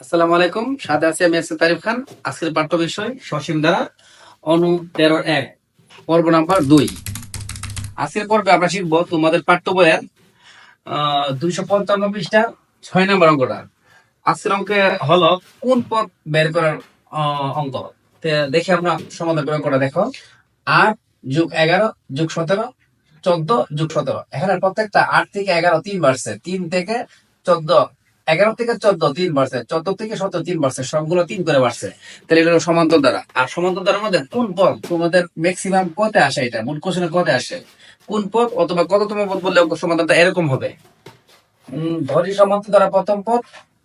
আসসালামু আলাইকুম। সাথে আছি আমি এস তারিফ খান। আজকের পাঠ্য বিষয় সসীম দ্বারা, অনু তেরো এক, পর্ব নাম্বার দুই। আজকের পর্বে আমরা শিখব তোমাদের পাঠ্য বইয়ের দুইশো পঞ্চান্ন পৃষ্ঠা, ছয় নম্বর অঙ্কটা। আজকের অঙ্কে হলো কোন পদ বের করার অঙ্ক? দেখি আমরা সমাধান করে অঙ্কটা দেখো। আট যুগ এগারো যুগ সতেরো, চোদ্দ যুগ সতেরো। এখানে প্রত্যেকটা আট থেকে এগারো তিন বাড়ছে তিন থেকে চোদ্দ এগারো থেকে চোদ্দ, তিন বাড়ছে। চোদ্দ থেকে সতেরো, তিন বাড়ছে। সবগুলো তিন করে বাড়ছে। তাহলে এটা সমান্তর দ্বারা। আর সমান্তর দ্বারার মধ্যে কোন পদ? তোমাদের ম্যাক্সিমাম কতে আসে এটা? মূল কোশ্চেনে কতে আসে? কোন পদ অথবা কততম পদ বললে সমাধানটা এরকম হবে? ধরি সমান্তর দ্বারা প্রথম পদ,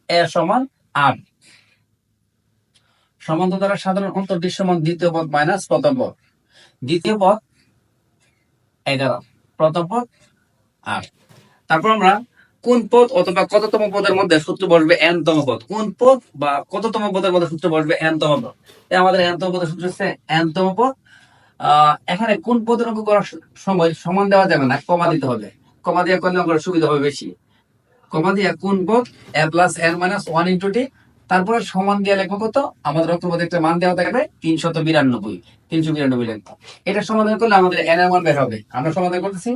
এ সমান আট। সমান্তর দ্বারা সাধারণ অন্তর্টি সমান দ্বিতীয় পদ মাইনাস প্রথম পদ। দ্বিতীয় পদ এগারো প্রথম পদ আট। তারপর আমরা কোন পদ অথবা কততম পদের মধ্যে সূত্র বসবে এন তম পদ? কোন পদ বা কততম পদের মধ্যে সূত্র বসবে এন তম পদ? আমাদের এন তম পদের সূত্র হচ্ছে এন তম পদ। এখানে কোন পদের অঙ্ক করার সময় সমান দেওয়া যাবে না? কমা দিতে হবে। কমা দিয়ে করলে অঙ্কের সুবিধা হবে বেশি। কমা দিয়ে কোন পদ? A plus N minus one into T তারপরে সমান দিয়ে লিখব কত? আমাদের অঙ্কপদে একটা মান দেওয়া থাকবে তিনশত বিরানব্বই। তিনশো বিরানব্বই লিখব। এটা সমাধান করলে আমাদের এন এর মান বের হবে। আমরা সমাধান করতেছি।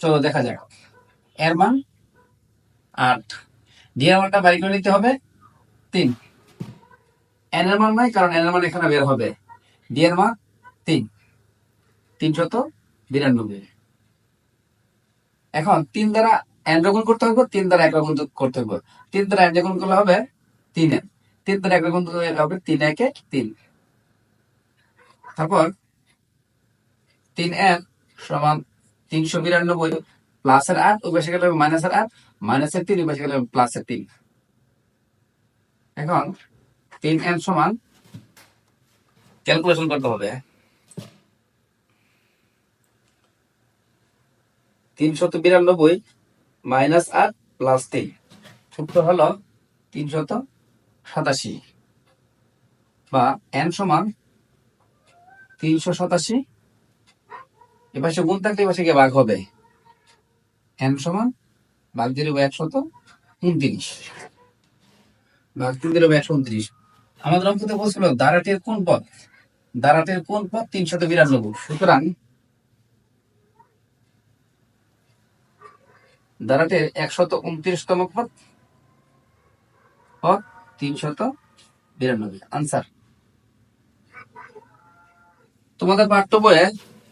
চলো দেখা যাক। এর মান আট। ডি এর মানটা বাড়ি করে নিতে হবে তিন। এন এর মান নাই, কারণ এন এর মান এখানে বের হবে। ডি এর মান তিন। তিনশত বিরানব্বই। এখন তিন দ্বারা এন গুণ করতে হবে, তিন দ্বারা এক গুণ করতে হবে। তিন দ্বারা এন গুণ করলে হবে তিন এন তিন দ্বারা এক গুণ করলে হবে তিন একে তিন। তারপর তিন এন সমান তিনশো বিরানব্বই। প্লাসের আট ও বেশি গেলে মাইনাসের আট মাইনাসের তিন ও বেশি গেলে প্লাসের তিন। এখন তিন এন সমান ক্যালকুলেশন করতে হবে। তিনশত বিরানব্বই মাইনাস আট প্লাস তিন। সূত্র হলো তিনশত সাতাশি। বা এন সমান তিনশো সাতাশি। এপাশে গুণ থাকলে এপাশে গিয়ে ভাগ হবে। এন সমান, ভাগ দিলে হবে একশত উনত্রিশ। ভাগ তিন দিলে একশো উনত্রিশ। আমাদের অঙ্কতে বলছিল, দাঁড়াটের কোন পদ দাঁড়াটের কোন পদ তিনশত বিরানব্বই? সুতরাং দাঁড়াটের একশত উনত্রিশতম পদ পদ তিনশত বিরানব্বই। আনসার তোমাদের পাঠ্য বইয়ে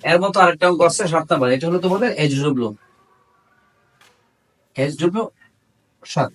এর মতো আরেকটা অঙ্ক আছে, সাত নাম্বার। এটা হলো তোমাদের এজ ডব্লিউ এজ ডব্লিউ সাত